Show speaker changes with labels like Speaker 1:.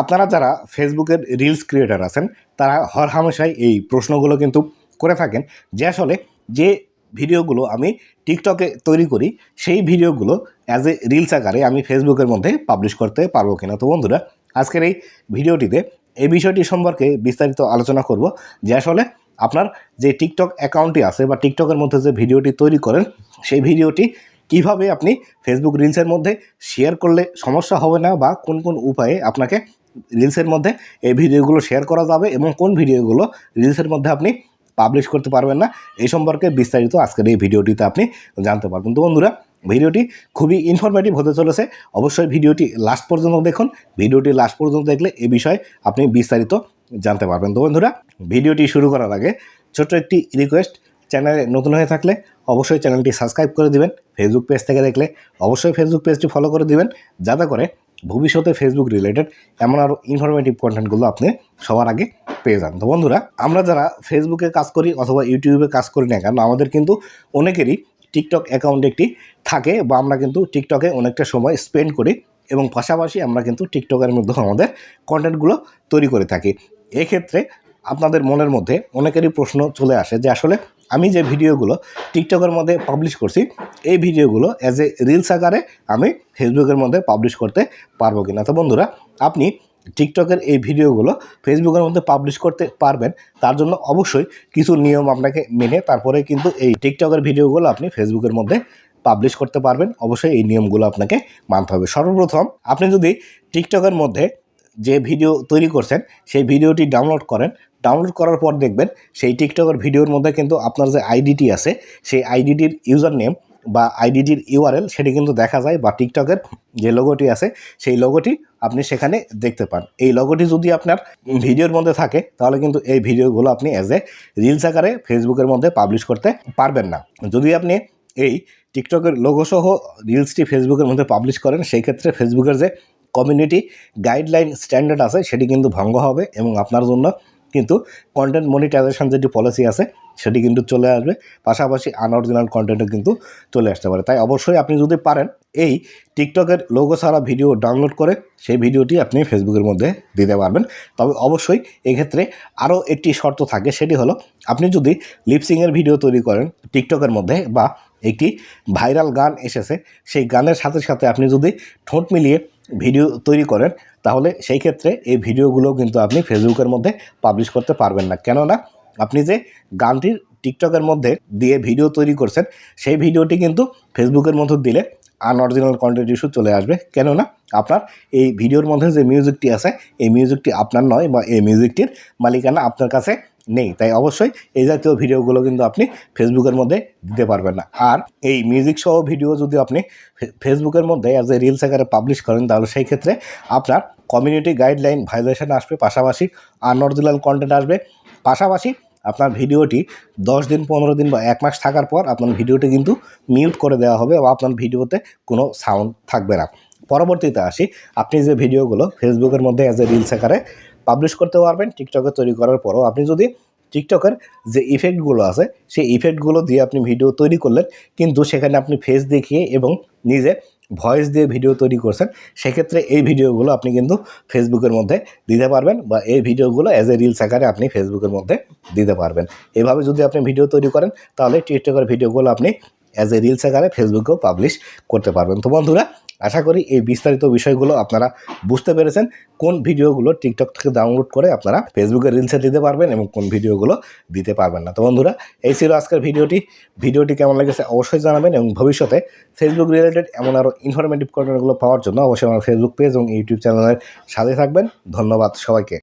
Speaker 1: আপনারা যারা ফেসবুকের রিলস ক্রিয়েটার আছেন, তারা হর হামেশাই এই প্রশ্নগুলো কিন্তু করে থাকেন। যে আসলে যে ভিডিওগুলো আমি টিকটকে তৈরি করি, সেই ভিডিওগুলো অ্যাজ এ রিলস আকারে আমি ফেসবুকের মধ্যে পাবলিশ করতে পারব কিনা? তো বন্ধুরা, আজকের এই ভিডিওটিতে এই বিষয়টি সম্পর্কে বিস্তারিত আলোচনা করব। যে আসলে আপনার যে টিকটক অ্যাকাউন্টটি আছে বা টিকটকের মধ্যে যে ভিডিওটি তৈরি করেন, সেই ভিডিওটি কীভাবে আপনি ফেসবুক রিলসের মধ্যে শেয়ার করলে সমস্যা হবে না বা কোন কোন উপায়ে আপনাকে রিলসের মধ্যে এই ভিডিওগুলো শেয়ার করা যাবে এবং কোন ভিডিওগুলো রিলসের মধ্যে আপনি পাবলিশ করতে পারবেন না, এই সম্পর্কে বিস্তারিত আজকের এই ভিডিওটিতে আপনি জানতে পারবেন। তো বন্ধুরা, ভিডিওটি খুবই ইনফরমেটিভ হতে চলেছে। অবশ্যই ভিডিওটি লাস্ট পর্যন্ত দেখুন। ভিডিওটি লাস্ট পর্যন্ত দেখলে এ বিষয়ে আপনি বিস্তারিত জানতে পারবেন। তো বন্ধুরা, ভিডিওটি শুরু করার আগে ছোট্ট একটি রিকোয়েস্ট চ্যানেলে নতুন হয়ে থাকলে অবশ্যই চ্যানেলটি সাবস্ক্রাইব করে দিবেন। ফেসবুক পেজ থেকে দেখলে অবশ্যই ফেসবুক পেজটি ফলো করে দিবেন। যাতে করে ভবিষ্যতে ফেসবুক রিলেটেড এমন আরও ইনফরমেটিভ কন্টেন্টগুলো আপনি সবার আগে পেয়ে যান। তো বন্ধুরা, আমরা যারা ফেসবুকে কাজ করি অথবা ইউটিউবে কাজ করি না কেন, আমাদের কিন্তু অনেকেরই টিকটক অ্যাকাউন্ট একটি থাকে বা আমরা কিন্তু টিকটকে অনেকটা সময় স্পেন্ড করি এবং পাশাপাশি আমরা কিন্তু টিকটকের মধ্যে আমাদের কন্টেন্টগুলো তৈরি করে থাকি। এক্ষেত্রে আপনাদের মনের মধ্যে অনেকেরই প্রশ্ন চলে আসে যে আসলে আমি যে ভিডিওগুলো টিকটকের মধ্যে পাবলিশ করছি, এই ভিডিওগুলো অ্যাজ এ রিলস আকারে আমি ফেসবুকের মধ্যে পাবলিশ করতে পারব কিনা? তো বন্ধুরা, আপনি টিকটকের এই ভিডিওগুলো ফেসবুকের মধ্যে পাবলিশ করতে পারবেন, তার জন্য অবশ্যই কিছু নিয়ম আপনাকে মেনে তারপরে কিন্তু এই টিকটকের ভিডিওগুলো আপনি ফেসবুকের মধ্যে পাবলিশ করতে পারবেন, অবশ্যই এই নিয়মগুলো আপনাকে মানতে হবে। সর্বপ্রথম, আপনি যদি টিকটকের মধ্যে যে ভিডিও তৈরি করছেন, সেই ভিডিওটি ডাউনলোড করেন ডাউনলোড করার পর দেখবেন সেই টিকটকের ভিডিওর মধ্যে কিন্তু আপনার যে আইডিটি আছে, সেই আইডিটির ইউজার নেম বা আইডিটির ইউআরএল সেটি কিন্তু দেখা যায় বা টিকটকের যে লোগোটি আছে, সেই লোগোটি আপনি সেখানে দেখতে পান। এই লোগোটি যদি আপনার ভিডিওর মধ্যে থাকে, তাহলে কিন্তু এই ভিডিওগুলো আপনি অ্যাজ এ রিলস আকারে ফেসবুকের মধ্যে পাবলিশ করতে পারবেন না। যদি আপনি এই টিকটকের লোগো সহ রিলসটি ফেসবুকের মধ্যে পাবলিশ করেন, সেই ক্ষেত্রে ফেসবুকের যে কমিউনিটি গাইডলাইন স্ট্যান্ডার্ড আছে, সেটি কিন্তু ভঙ্গ হবে এবং আপনার জন্য কিন্তু কন্টেন্ট মনিটাইজেশন যেটি পলিসি আছে, সেটি কিন্তু চলে আসবে। পাশাপাশি আনঅরিজিনাল কন্টেন্টও কিন্তু চলে আসতে পারে। তাই অবশ্যই আপনি যদি পারেন, এই টিকটকের লোগো ছাড়া ভিডিও ডাউনলোড করে সেই ভিডিওটি আপনি ফেসবুকের মধ্যে দিতে পারবেন। তবে অবশ্যই এক্ষেত্রে আরও একটি শর্ত থাকে, সেটি হলো আপনি যদি লিপসিংয়ের ভিডিও তৈরি করেন টিকটকের মধ্যে বা একটি ভাইরাল গান এসেছে, সেই গানের সাথে সাথে আপনি যদি ঠোঁট মিলিয়ে ভিডিও তৈরি করেন, তাহলে সেই ক্ষেত্রে এই ভিডিওগুলো কিন্তু আপনি ফেসবুকের মধ্যে পাবলিশ করতে পারবেন না। কেননা আপনি যে গানটির টিকটকের মধ্যে দিয়ে ভিডিও তৈরি করছেন, সেই ভিডিওটি কিন্তু ফেসবুকের মধ্যে দিলে আনঅরিজিনাল কন্টেন্ট ইস্যু চলে আসবে। কেননা আপনার এই ভিডিওর মধ্যে যে মিউজিকটি আছে, এই মিউজিকটি আপনার নয় বা এই মিউজিকটির মালিকানা আপনার কাছে নেই। তাই অবশ্যই এই জাতীয় ভিডিওগুলো কিন্তু আপনি ফেসবুকের মধ্যে দিতে পারবেন না। আর এই মিউজিক সহ ভিডিও যদি আপনি ফেসবুকের মধ্যে অ্যাজ এ রিলস আকারে পাবলিশ করেন, তাহলে সেই ক্ষেত্রে আপনার কমিউনিটি গাইডলাইন ভাইলেশন আসবে, পাশাপাশি আনঅরিজিনাল কন্টেন্ট আসবে। পাশাপাশি আপনার ভিডিওটি দশ দিন, পনেরো দিন বা এক মাস থাকার পর আপনার ভিডিওটি কিন্তু মিউট করে দেওয়া হবে বা আপনার ভিডিওতে কোনো সাউন্ড থাকবে না। পরবর্তীতে আসি, আপনি যে ভিডিওগুলো ফেসবুকের মধ্যে অ্যাজ এ রিলস আকারে পাবলিশ করতে পারবেন টিকটকে তৈরি করার পরও আপনি যদি টিকটকের যে ইফেক্টগুলো আছে, সেই ইফেক্টগুলো দিয়ে আপনি ভিডিও তৈরি করলেন, কিন্তু সেখানে আপনি ফেস দেখিয়ে এবং নিজে ভয়েস দিয়ে ভিডিও তৈরি করছেন, সেক্ষেত্রে এই ভিডিওগুলো আপনি কিন্তু ফেসবুকের মধ্যে দিতে পারবেন বা এই ভিডিওগুলো অ্যাজ এ রিলস আকারে আপনি ফেসবুকের মধ্যে দিতে পারবেন। এভাবে যদি আপনি ভিডিও তৈরি করেন, তাহলে টিকটকের ভিডিওগুলো আপনি অ্যাজ এ রিলস আকারে ফেসবুকেও পাবলিশ করতে পারবেন। তো বন্ধুরা আশা করি এই বিস্তারিত বিষয়গুলো আপনারা বুঝতে পেরেছেন, কোন ভিডিওগুলো টিকটক থেকে ডাউনলোড করে আপনারা ফেসবুকে রিলসে দিতে পারবেন এবং কোন ভিডিওগুলো দিতে পারবেন না। তো বন্ধুরা, এই ছিল আজকের ভিডিওটি। ভিডিওটি কেমন লেগেছে অবশ্যই জানাবেন এবং ভবিষ্যতে ফেসবুক রিলেটেড এমন আরও ইনফরমেটিভ কন্টেন্টগুলো পাওয়ার জন্য অবশ্যই আমার ফেসবুক পেজ এবং ইউটিউব চ্যানেলের সাথে থাকবেন। ধন্যবাদ সবাইকে।